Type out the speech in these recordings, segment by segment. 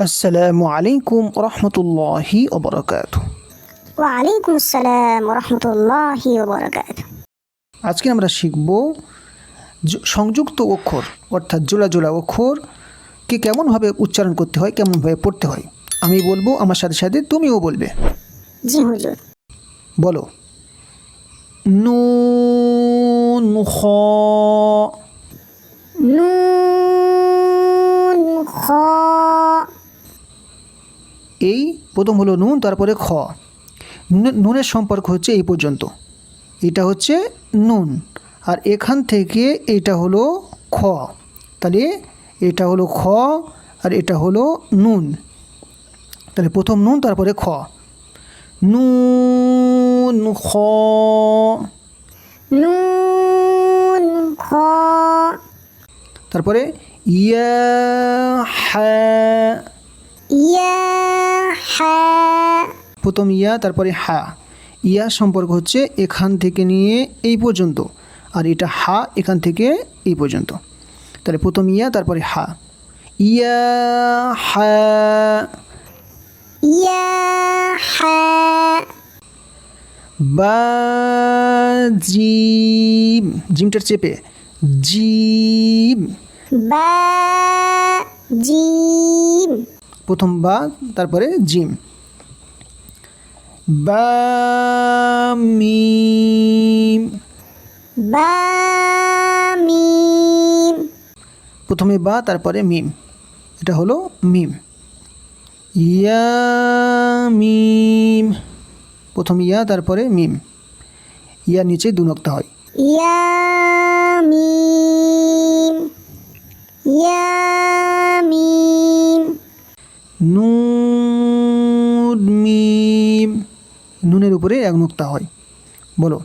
আসসালামু আলাইকুম রহমতুল্লাহি ওবরাকাত ওয়ালাইকুম আসসালাম রহমতুল্লাহি ওবরাকাত আজকে আমরা শিখব সংযুক্ত অক্ষর অর্থাৎ জোড়া জোড়া অক্ষরকে কেমনভাবে উচ্চারণ করতে হয় কেমনভাবে পড়তে হয়। আমি বলব আমার সাথে সাথে তুমিও বলবে। জি হুজুর। বলো। নুন খ। নুন খ। এই প্রথম হলো নুন তারপরে খ। নুনে- নুনের সম্পর্ক হচ্ছে এই পর্যন্ত। এটা হচ্ছে নুন। আর এখান থেকে এটা হলো খ। তাহলে এটা হলো খ আর এটা হলো নুন। তাহলে প্রথম নুন তারপরে খ। নুন খ। নুন খ। তারপরে ইয়া হ্যাঁ। ইয়া হা। প্রথম ইয়া তারপরে হা। ইয়া সম্পর্ক হচ্ছে এখান থেকে নিয়ে এই পর্যন্ত। আর এটা হা এখান থেকে এই পর্যন্ত। তাহলে প্রথম ইয়া তারপরে হা। ইয়া হা। ইয়া হা। বা জিম জিমটার চেপে। জিম বা জিম প্রথম বা তারপরে জিম। বা মিম। বা মিম। প্রথমে বা তারপরে মিম। এটা হলো মিম। ইয়া মিম। প্রথম ইয়া তারপরে মিম। ইয়া নিচে দু নক্তা হয়। ইয়া মিম। ইয়া নুন মিম। নুনের উপরে এক নক্তা হয়। বলো।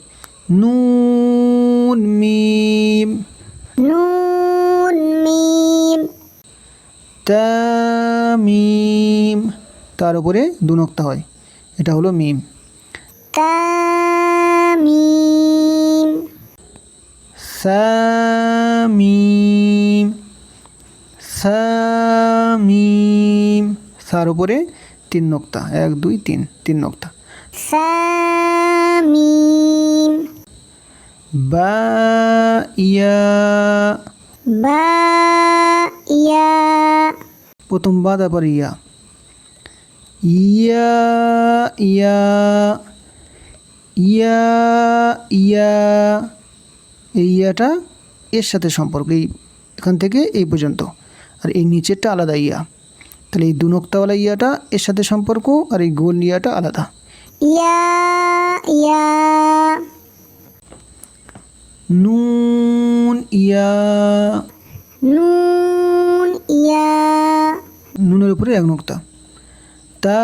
নুন মিম। নুন মিম। তা মিম। তার উপরে দু নক্তা হয়। এটা হলো মিম। তা মিম। সামিম সামিম সার উপরে তিন নক্তা এক দুই তিন তিন নক্তা। সা বা ইয়া। বা ইয়া। প্রথম বা তারপর ইয়া। ইয়া ইয়া। ইয়া ইয়া। এই ইয়াটা এর সাথে সম্পর্ক এই এখান থেকে এই পর্যন্ত। আর এই নিচেরটা আলাদা ইয়া। তাহলে এই দু নক্তাওয়ালা ইয়াটা এর সাথে সম্পর্ক আর এই গোল ইয়াটা আলাদা। ইয়া ইয়া। নুন ইয়া। নুন ইয়া। নুনের উপরে এক নোক্তা। তা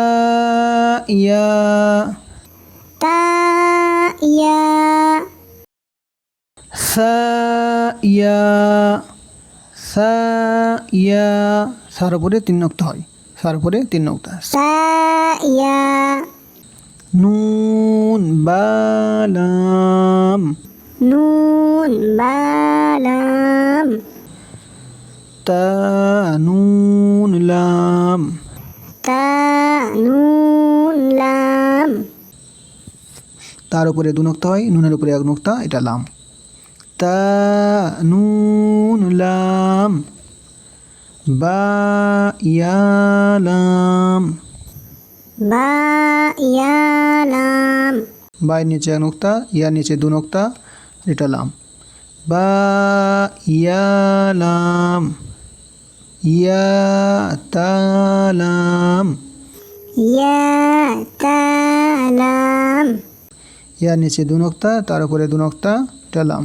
ইয়া। তা ইয়া। সা ইয়া। সা ইয়া সার উপরে তিন নক্তা হয়। সার উপরে তিন নক্তা। সা ইয়া নুন বালাম নুন বালাম তা নুন লাম। তা নুন লাম। তার উপরে দু নক্তা হয় নুনের উপরে এক নক্তা এটা লাম। তা নুন লাম। বা ইয়া লাম বা ইয়া লাম বাই নিচে এক নোক্তা ইয়ার নিচে দু নোক্তা এটা লাম বা ইয়া লাম ইয়া তালাম ইয়া নিচে দু নোক্তা তার উপরে দু নোক্তা এটা লাম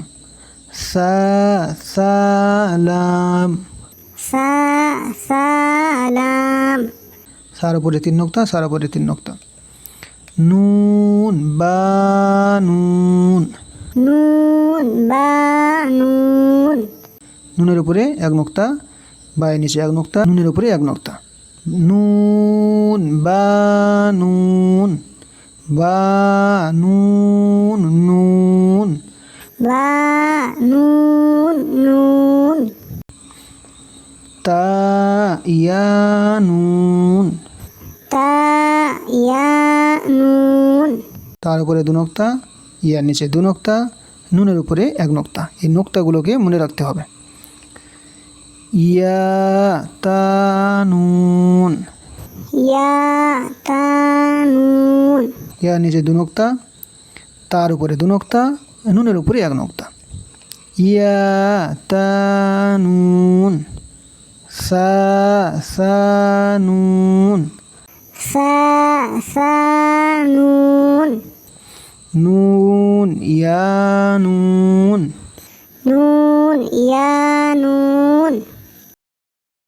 সা সালাম। সা সালাম। সার উপরে তিন নোক্তা সার উপরে তিন নোক্তা। নুন বা নুন। নুন বা নুন। নুনের উপরে এক নোক্তা বায়ের নিচে এক নোক্তা নুনের উপরে এক নোক্তা। নুন বা নুন। বা নুন নুন। বা ইয়া নুন তা ইয়া নুন তার উপরে দু নোক্তা ইয়ার নিচে দু নোক্তা নুনের উপরে এক নোক্তা। এই নোক্তাগুলোকে মনে রাখতে হবে। ইয়া তা নুন ইয়া তা নুন ইয়ার নিচে দু নোক্তা তার উপরে দু নোক্তা নুনের উপরে এক নোক্তা। ইয়া তা নুন সা সা নুন। সা সা নুন। নুন ইয়া নুন। নুন ইয়া নুন।